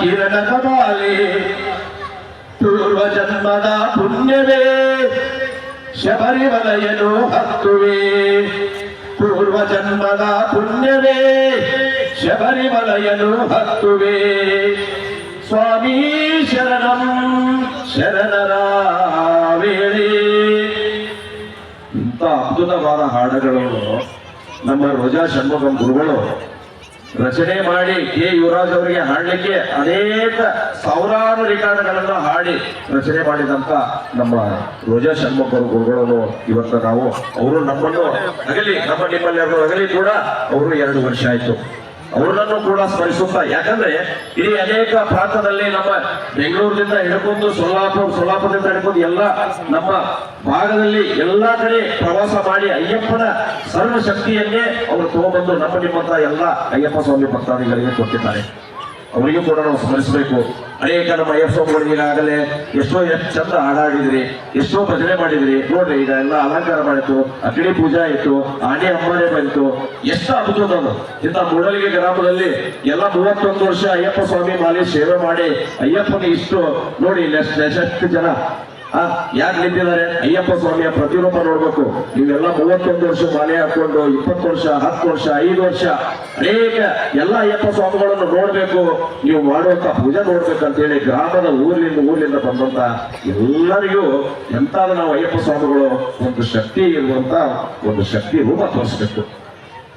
ಕಿರಣದ ಬಾಲೆ ಪೂರ್ವ ಜನ್ಮದ ಪುಣ್ಯವೇ ಶಬರಿಮಲೆಯನು ಹತ್ತುವೆ. ಪೂರ್ವ ಜನ್ಮದ ಪುಣ್ಯವೇ ಶಬರಿಮಲೆಯನು ಹತ್ತುವೆ. ಸ್ವಾಮಿ ಶರಣಂ, ಶರಣರ ವೇಳೆ. ಇಂಥ ಅದ್ಭುತವಾದ ಹಾಡುಗಳು ನಮ್ಮ ರೋಜಾ ಷಣ್ಮುಖಂ ಗುರುಗಳು ರಚನೆ ಮಾಡಿ ಕೆ ಯುವರಾಜ್ ಅವರಿಗೆ ಹಾಡಲಿಕ್ಕೆ ಅನೇಕ ಸಾವಿರಾರು ರೆಕಾರ್ಡ್ಗಳನ್ನು ಹಾಡಿ ರಚನೆ ಮಾಡಿದಂತ ನಮ್ಮ ರೋಜಾ ಶರ್ಮಕರು ಗುರುಗಳನ್ನು ಇವತ್ತು ನಾವು, ಅವರು ನಮ್ಮನ್ನು ಅಗಲಿ ನಮ್ಮ ನಿಮ್ಮಲ್ಲಿ ಅಗಲಿ ಕೂಡ, ಅವರು ಎರಡು ವರ್ಷ ಆಯ್ತು. ಅವರನ್ನು ಕೂಡ ಸ್ಮರಿಸುತ್ತಾ, ಯಾಕಂದ್ರೆ ಇಲ್ಲಿ ಅನೇಕ ಪ್ರಾಂತದಲ್ಲಿ ನಮ್ಮ ಬೆಂಗಳೂರಿನಿಂದ ಹಿಡ್ಕೊಂಡು ಸೊಲ್ಲಾಪುರ, ಸೊಲ್ಲಾಪುರದಿಂದ ಹಿಡ್ಕೊಂಡು ಎಲ್ಲ ನಮ್ಮ ಭಾಗದಲ್ಲಿ ಎಲ್ಲಾ ಕಡೆ ಪ್ರವಾಸ ಮಾಡಿ ಅಯ್ಯಪ್ಪನ ಸರ್ವ ಶಕ್ತಿಯನ್ನೇ ಅವರು ತಗೊಂಡ್ಬಂದು ನಮ್ಮ ನಿಮ್ಮಂತ ಎಲ್ಲ ಅಯ್ಯಪ್ಪ ಸ್ವಾಮಿ ಭಕ್ತಾದಿಗಳಿಗೆ ಕೊಟ್ಟಿದ್ದಾರೆ. ಅವರಿಗೂ ಕೂಡ ನಾವು ಸ್ಮರಿಸಬೇಕು. ಅನೇಕ ನಮ್ಮ ಅಯ್ಯಪ್ಪ ಸ್ವಾಮಿಗಳಿಗೆ ಈಗಾಗಲೇ ಎಷ್ಟೋ ಎಷ್ಟು ಚಂದ ಹಾಡಾಡಿದ್ರಿ, ಎಷ್ಟೋ ಭಜನೆ ಮಾಡಿದ್ರಿ. ನೋಡ್ರಿ ಈಗ ಎಲ್ಲ ಅಲಂಕಾರ ಮಾಡಿತ್ತು ಅಗ್ನಿ ಪೂಜಾ ಇತ್ತು ಆನೆ ಅಮ್ಮನೆ ಬಂತು. ಎಷ್ಟು ಅದ್ಭುತ ಅದು. ಇಂಥ ಮೂಡಲಿಗೆ ಗ್ರಾಮದಲ್ಲಿ ಎಲ್ಲ ಮೂವತ್ತೊಂದು ವರ್ಷ ಅಯ್ಯಪ್ಪ ಸ್ವಾಮಿ ಮಾಲಿ ಸೇವೆ ಮಾಡಿ ಅಯ್ಯಪ್ಪನ ಇಷ್ಟು ನೋಡಿ ಎಷ್ಟು ಜನ ಆ ಯಾರು ನಿಂತಿದ್ದಾರೆ? ಅಯ್ಯಪ್ಪ ಸ್ವಾಮಿಯ ಪ್ರತಿರೂಪ ನೋಡ್ಬೇಕು. ನೀವೆಲ್ಲ ಮೂವತ್ತೊಂದು ವರ್ಷ ಮಾಲೆ ಹಾಕೊಂಡು ಇಪ್ಪತ್ತು ವರ್ಷ, ಹತ್ತು ವರ್ಷ, ಐದು ವರ್ಷ ಅನೇಕ ಎಲ್ಲ ಅಯ್ಯಪ್ಪ ಸ್ವಾಮಿಗಳನ್ನು ನೋಡ್ಬೇಕು. ನೀವು ಮಾಡುವಂತ ಪೂಜೆ ನೋಡ್ಬೇಕಂತ ಹೇಳಿ ಗ್ರಾಮದ ಊರಿನಿಂದ ಊರಿನಿಂದ ಬಂದಂತ ಎಲ್ಲರಿಗೂ ಎಂತಾದ ನಾವು ಅಯ್ಯಪ್ಪ ಸ್ವಾಮಿಗಳು ಒಂದು ಶಕ್ತಿ ಇರುವಂತ ಒಂದು ಶಕ್ತಿ ರೂಪ ತೋರಿಸ್ಬೇಕು.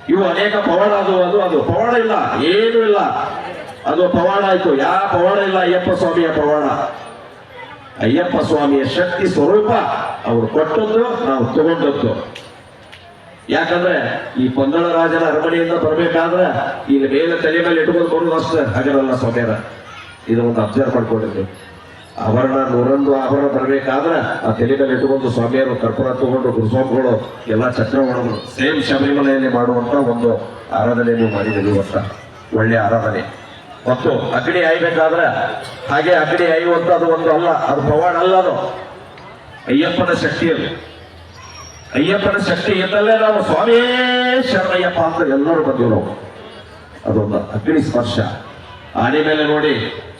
ಇವು ಅನೇಕ ಪವಾಡ ಅದು ಅದು ಅದು. ಪವಾಡ ಇಲ್ಲ, ಏನೂ ಇಲ್ಲ. ಅದು ಪವಾಡ ಆಯ್ತು. ಯಾವ ಪವಾಡ ಇಲ್ಲ ಅಯ್ಯಪ್ಪ ಸ್ವಾಮಿಯ ಪವಾಡ. ಅಯ್ಯಪ್ಪ ಸ್ವಾಮಿಯ ಶಕ್ತಿ ಸ್ವರೂಪ ಅವರು ಕೊಟ್ಟದ್ದು, ನಾವು ತಗೊಂಡದ್ದು. ಯಾಕಂದ್ರೆ ಈ ಪೊಂದಳ ರಾಜನ ಅರಮನೆಯಿಂದ ಬರಬೇಕಾದ್ರೆ ಇಲ್ಲಿ ಮೇಲೆ ತಲೆ ಮೇಲೆ ಇಟ್ಕೊಂಡು ಅಷ್ಟೇ. ಹಾಗಲ್ಲ ಸ್ವಾಮಿಯರ? ಒಂದು ಅಬ್ಸರ್ವ್ ಮಾಡ್ಕೊಂಡಿದ್ದು. ಆಭರಣ ನೂರೊಂದು ಆಭರಣ ಬರಬೇಕಾದ್ರೆ ಆ ತಲೆ ಮೇಲೆ ಇಟ್ಕೊಂಡು ಸ್ವಾಮಿಯರು ಕರ್ಪೂರ ತಗೊಂಡು ಗುರುಸ್ವಾಮಿಗಳು ಎಲ್ಲ ಚಕ್ರ ಮಾಡೋದು ಸೇಮ್ ಶಬರಿಮಲೆಯಲ್ಲಿ ಮಾಡುವಂತ ಒಂದು ಆರಾಧನೆ ನೀವು ಮಾಡಿದ್ದೀವಿ ಒಳ್ಳೆ ಆರಾಧನೆ. ಮತ್ತು ಅಗ್ನಿ ಹಾಯ್ಬೇಕಾದ್ರೆ ಹಾಗೆ ಅಗ್ನಿ ಹಾಯುವಂತ ಅದು ಒಂದು ಅಲ್ಲ, ಅದು ಪವಾಡ ಅಲ್ಲ ಅದು. ಅಯ್ಯಪ್ಪನ ಶಕ್ತಿ ಅದು. ಅಯ್ಯಪ್ಪನ ಶಕ್ತಿ ಇದ್ದಲ್ಲೇ ನಾವು ಸ್ವಾಮಿ ಶರಣಯ್ಯಪ್ಪ ಅಂತ ಎಲ್ಲರೂ ಬಂದೀವಿ ನಾವು. ಅದೊಂದು ಅಗ್ನಿ ಸ್ಪರ್ಶ. ಆನೆ ಮೇಲೆ ನೋಡಿ,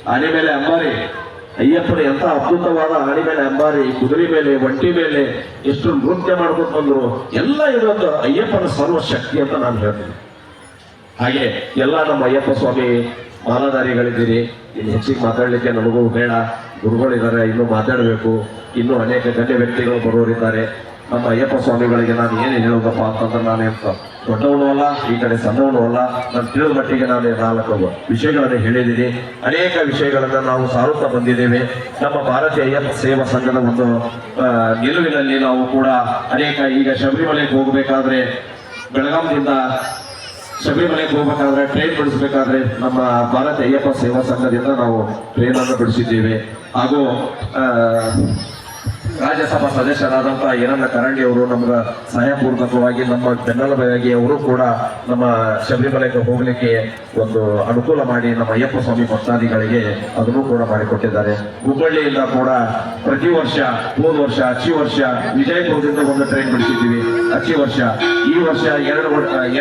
ಆನೆ ಮೇಲೆ ಅಂಬಾರಿ. ಅಯ್ಯಪ್ಪನ ಎಂತ ಅದ್ಭುತವಾದ ಆನೆ ಮೇಲೆ ಅಂಬಾರಿ, ಕುದುರೆ ಮೇಲೆ, ಒಂಟಿ ಮೇಲೆ ಎಷ್ಟು ನೃತ್ಯ ಮಾಡ್ಕೊಂಡು ಬಂದ್ರು. ಎಲ್ಲ ಇರೋದು ಅಯ್ಯಪ್ಪನ ಸರ್ವ ಶಕ್ತಿ ಅಂತ ನಾನು ಹೇಳ್ತೀನಿ. ಹಾಗೆ ಎಲ್ಲ ನಮ್ಮ ಅಯ್ಯಪ್ಪ ಸ್ವಾಮಿ ಮಾಲಾಧಾರಿಗಳಿದ್ದೀರಿ ಇನ್ನು ಹೆಚ್ಚಿಗೆ ಮಾತಾಡಲಿಕ್ಕೆ ನಮಗೂ ಬೇಡ. ಗುರುಗಳಿದ್ದಾರೆ, ಇನ್ನೂ ಮಾತಾಡಬೇಕು. ಇನ್ನೂ ಅನೇಕ ಗಣ್ಯ ವ್ಯಕ್ತಿಗಳು ಬರೋರಿದ್ದಾರೆ ನಮ್ಮ ಅಯ್ಯಪ್ಪ ಸ್ವಾಮಿಗಳಿಗೆ ನಾನು ಏನು ಹೇಳೋದಪ್ಪ ಅಂತಂದ್ರೆ ನಾನು ದೊಡ್ಡವನು ಅಲ್ಲ, ಈ ಕಡೆ ಸಣ್ಣವನು ಅಲ್ಲ. ನಾನು ತಿಳಿದ ಮಟ್ಟಿಗೆ ನಾನು ನಾಲ್ಕು ವಿಷಯಗಳನ್ನು ಹೇಳಿದ್ದೀನಿ. ಅನೇಕ ವಿಷಯಗಳನ್ನು ನಾವು ಸಾರುತ್ತಾ ಬಂದಿದ್ದೇವೆ. ನಮ್ಮ ಭಾರತೀಯ ಅಯ್ಯಪ್ಪ ಸೇವಾ ಸಂಘದ ಒಂದು ನಿಲುವಿನಲ್ಲಿ ನಾವು ಕೂಡ ಅನೇಕ ಈಗ ಶಬರಿಮಲೆಗೆ ಹೋಗಬೇಕಾದ್ರೆ ಬೆಳಗಾಂದಿಂದ ಶಬರಿಮಲೆಗೆ ಹೋಗ್ಬೇಕಾದ್ರೆ ಟ್ರೈನ್ ಬಿಡಿಸ್ಬೇಕಾದ್ರೆ ನಮ್ಮ ಭಾರತ ಅಯ್ಯಪ್ಪ ಸೇವಾ ಸಂಘದಿಂದ ನಾವು ಟ್ರೈನ್ ಅನ್ನು ಬಿಡಿಸಿದ್ದೇವೆ. ಹಾಗೂ ರಾಜ್ಯಸಭಾ ಸದಸ್ಯರಾದಂತಹ ಏನನ್ನ ಕರಂಡಿ ಅವರು ನಮ್ಗೆ ಸಹಾಯಪೂರ್ವಕವಾಗಿ ನಮ್ಮ ಬೆನ್ನೆಲುಬಾಗಿ ಅವರು ಕೂಡ ನಮ್ಮ ಶಬರಿಮಲೆಗೆ ಹೋಗ್ಲಿಕ್ಕೆ ಒಂದು ಅನುಕೂಲ ಮಾಡಿ ನಮ್ಮ ಅಯ್ಯಪ್ಪ ಸ್ವಾಮಿ ಭಕ್ತಾದಿಗಳಿಗೆ ಅದನ್ನು ಕೂಡ ಮಾಡಿಕೊಟ್ಟಿದ್ದಾರೆ. ಹುಬ್ಬಳ್ಳಿಯಿಂದ ಕೂಡ ಪ್ರತಿ ವರ್ಷ ಮೂರು ವರ್ಷ, ಅಚ್ಚಿ ವರ್ಷ, ವಿಜಯಪುರದಿಂದ ಒಂದು ಟ್ರೈನ್ ಬಿಡಿಸಿದ್ದೀವಿ. ಅಚ್ಚಿ ವರ್ಷ. ಈ ವರ್ಷ ಎರಡು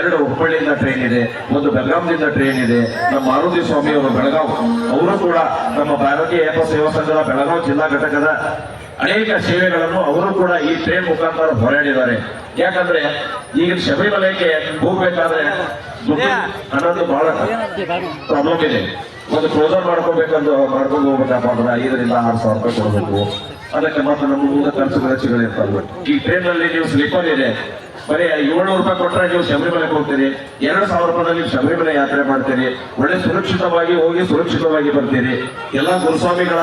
ಎರಡು ಹುಬ್ಬಳ್ಳಿಯಿಂದ ಟ್ರೈನ್ ಇದೆ, ಒಂದು ಬೆಳಗಾಂದಿಂದ ಟ್ರೈನ್ ಇದೆ. ನಮ್ಮ ಮಾರುತಿ ಸ್ವಾಮಿ ಅವರು ಬೆಳಗಾವ್, ಅವರು ಕೂಡ ನಮ್ಮ ಭಾರತೀಯ ಅಯ್ಯಪ್ಪ ಸೇವಾ ಸಂಘದ ಬೆಳಗಾವಿ ಜಿಲ್ಲಾ ಘಟಕದ ಅನೇಕ ಸೇವೆಗಳನ್ನು ಅವರು ಕೂಡ ಈ ಟ್ರೈನ್ ಮುಖಾಂತರ ಹೋರಾಡಿದ್ದಾರೆ. ಯಾಕಂದ್ರೆ ಈಗ ಶಬರಿಮಲೆಗೆ ಹೋಗ್ಬೇಕಾದ್ರೆ ದುಡ್ಡು ಅನ್ನೋದು ಬಹಳ ಪ್ರಾಬ್ಲಮ್ ಇದೆ. ಒಂದು ಕ್ಲೋಸರ್ ಮಾಡ್ಕೋಬೇಕಂದು ಮಾಡ್ಕೊಂಡು ಹೋಗ್ಬೇಕಪ್ಪ ಅಂದ್ರೆ ಐದರಿಂದ ಆರು ಸಾವಿರ ರೂಪಾಯಿ ಕೊಡಬೇಕು. ಅದಕ್ಕೆ ಮತ್ತೆ ನಮ್ಮ ಮುಂದೆ ಖರ್ಚು ವೆಚ್ಚಗಳು ಇರ್ತವೆ. ಈ ಟ್ರೇನ್ನಲ್ಲಿ ನೀವು ಸ್ಲೀಪರ್ ಇದೆ. ಬರೀ ಏಳ್ನೂರು ರೂಪಾಯಿ ಕೊಟ್ಟರೆ ನೀವು ಶಬರಿಮಲೆಗೆ ಹೋಗ್ತೀರಿ. ಎರಡು ಸಾವಿರ ರೂಪಾಯಿ ನೀವು ಶಬರಿಮಲೆ ಯಾತ್ರೆ ಮಾಡ್ತೀರಿ. ಒಳ್ಳೆ ಸುರಕ್ಷಿತವಾಗಿ ಹೋಗಿ ಸುರಕ್ಷಿತವಾಗಿ ಬರ್ತೀರಿ. ಎಲ್ಲ ಗುರುಸ್ವಾಮಿಗಳ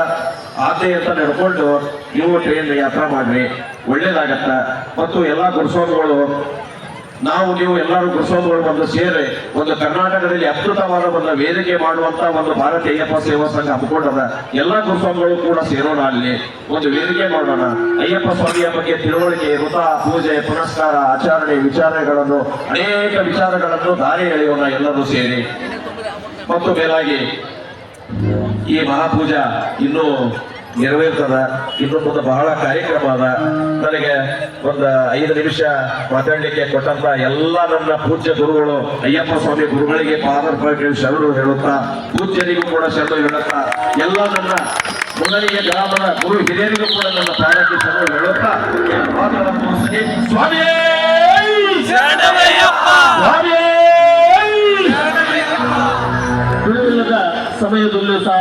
ಅಂತ ನಡ್ಕೊಂಡು ನೀವು ಟ್ರೈನ್ ಯಾತ್ರಾ ಮಾಡ್ರಿ, ಒಳ್ಳೇದಾಗತ್ತ? ಮತ್ತು ಎಲ್ಲ ಗುರುಸ್ವಾಮಿಗಳು, ನಾವು ನೀವು ಎಲ್ಲರೂ ಗುರುಸ್ವಾಮಿಗಳು ಬಂದು ಸೇರಿ ಒಂದು ಕರ್ನಾಟಕದಲ್ಲಿ ಅದ್ಭುತವಾದ ಒಂದು ವೇದಿಕೆ ಮಾಡುವಂತ ಒಂದು ಭಾರತೀಯ ಅಯ್ಯಪ್ಪ ಸೇವಾ ಸಂಘ ಹಮ್ಮಿಕೊಂಡದ. ಎಲ್ಲ ಗುರುಸ್ವಾಮಿಗಳು ಕೂಡ ಸೇರೋಣ ಅಲ್ಲಿ. ಒಂದು ವೇದಿಕೆ ಮಾಡೋಣ. ಅಯ್ಯಪ್ಪ ಸ್ವಾಮಿಯ ಬಗ್ಗೆ ತಿಳುವಳಿಕೆ ವೃತ ಪೂಜೆ, ಪುನಸ್ಕಾರ, ಆಚರಣೆ, ವಿಚಾರಗಳನ್ನು, ಅನೇಕ ವಿಚಾರಗಳನ್ನು ದಾರಿ ಎಳೆಯೋಣ ಎಲ್ಲರೂ ಸೇರಿ. ಮತ್ತು ಮೇಲಾಗಿ ಈ ಮಹಾಪೂಜಾ ಇನ್ನು ನೆರವೇರ್ತದ ಇನ್ನು ಮುಂದೆ ಬಹಳ ಕಾರ್ಯಕ್ರಮ ಅದ. ನನಗೆ ಒಂದು ಐದು ನಿಮಿಷ ಮಾತಾಡಲಿಕ್ಕೆ ಕೊಟ್ಟಂತ ಎಲ್ಲ ನನ್ನ ಪೂಜ್ಯ ಗುರುಗಳು ಅಯ್ಯಪ್ಪ ಸ್ವಾಮಿ ಗುರುಗಳಿಗೆ ಪಾದರ್ಪಕ್ಕೆ ಶರಣರು ಹೇಳುತ್ತಾ ಪೂಜ್ಯರಿಗೂ ಕೂಡ ಶರಣರು ಹೇಳುತ್ತಾ ಎಲ್ಲ ನನ್ನ ಮೊದಲಿಗೆ ಗ್ರಾಮದ ಗುರು ಹಿರಿಯರಿಗೂ ಕೂಡ ನನ್ನ ಪಾದಕ್ಕೆ ಶರಣರು ಹೇಳುತ್ತಾ. ಸ್ವಾಮಿ ಸಮಯದಲ್ಲೂ ಸಹ